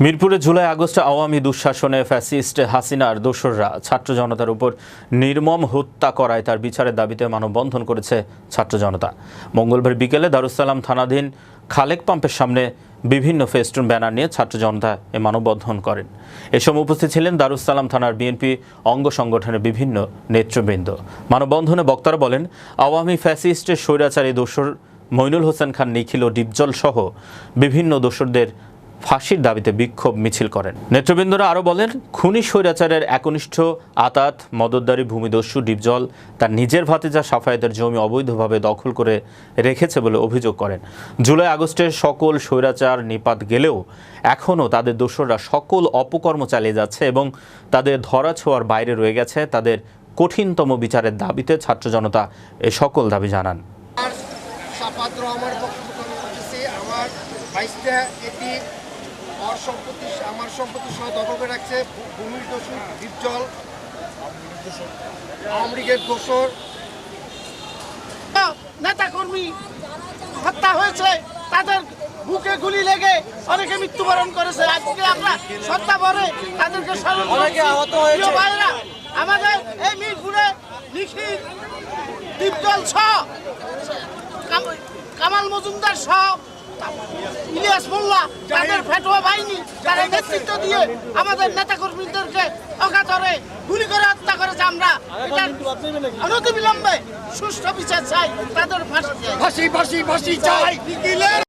মিরপুরে জুলাই আগস্টে আওয়ামী দুঃশাসনে ফ্যাসিস্ট হাসিনার দোসররা ছাত্র জনতার উপর নির্মম হত্যা করায় তার বিচারের দাবিতে মানববন্ধন করেছে ছাত্র জনতা। মঙ্গলবার বিকেলে দারুসালাম থানাধীন খালেক পাম্পের সামনে বিভিন্ন ফেস্টুন ব্যানার নিয়ে ছাত্র জনতা এ মানববন্ধন করেন। এ সময় উপস্থিত ছিলেন দারুসালাম থানার বিএনপি অঙ্গ সংগঠনের বিভিন্ন নেতৃবৃন্দ। মানববন্ধনে বক্তারা বলেন, আওয়ামী ফ্যাসিস্টের স্বৈরাচারী দোসর মইনুল হোসেন খান, নিখিল ও ডিপজল সহ বিভিন্ন দোসরদের ফাঁসির দাবিতে বিক্ষোভ মিছিল করেন। নেতৃবৃন্দরা আরও বলেন, খুনি স্বৈরাচারের একনিষ্ঠ আতাত, মদতদারি ভূমিদস্যু, ডিপজল, তার নিজের ভাতিজা সাফায়েতের জমি অবৈধভাবে দখল করে রেখেছে বলে অভিযোগ করেন। জুলাই আগস্টের সকল স্বৈরাচার নিপাত গেলেও এখনও তাদের দোসররা সকল অপকর্ম চালিয়ে যাচ্ছে এবং তাদের ধরা ছোঁয়ার বাইরে রয়ে গেছে। তাদের কঠিনতম বিচারের দাবিতে ছাত্র জনতা এ সকল দাবি জানান। আমার বাইশটা এটি আমার সম্পত্তি আমার সম্পত্তি সহ দখল করে রাখছে ভূমির দোষর ডিপজল আওয়ামী লীগের দোষর। নেতা কর্মী হত্যা হয়েছে তাদের বুকে গুলি লেগে অনেকে মৃত্যুবরণ করেছে। আজকে আমরা শ্রদ্ধা ভরে তাদেরকে স্মরণ ভাইরা, আমাদের এই মিরপুরে নিখিল দীপজল ছ কামাল মজুমদার ছ ইলিয়াস মোল্লা তাদের ফেটোয়া বাহিনী তারা নেতৃত্ব দিয়ে আমাদের নেতা কর্মীদেরকে অকাতরে গুলি করে হত্যা করেছে আমরা। এটা অনতিবিলম্বে সুষ্ঠু বিচার চাই তাদের ফাঁসি চাই। ফাঁসি ফাঁসি ফাঁসি চাই। নিখিলের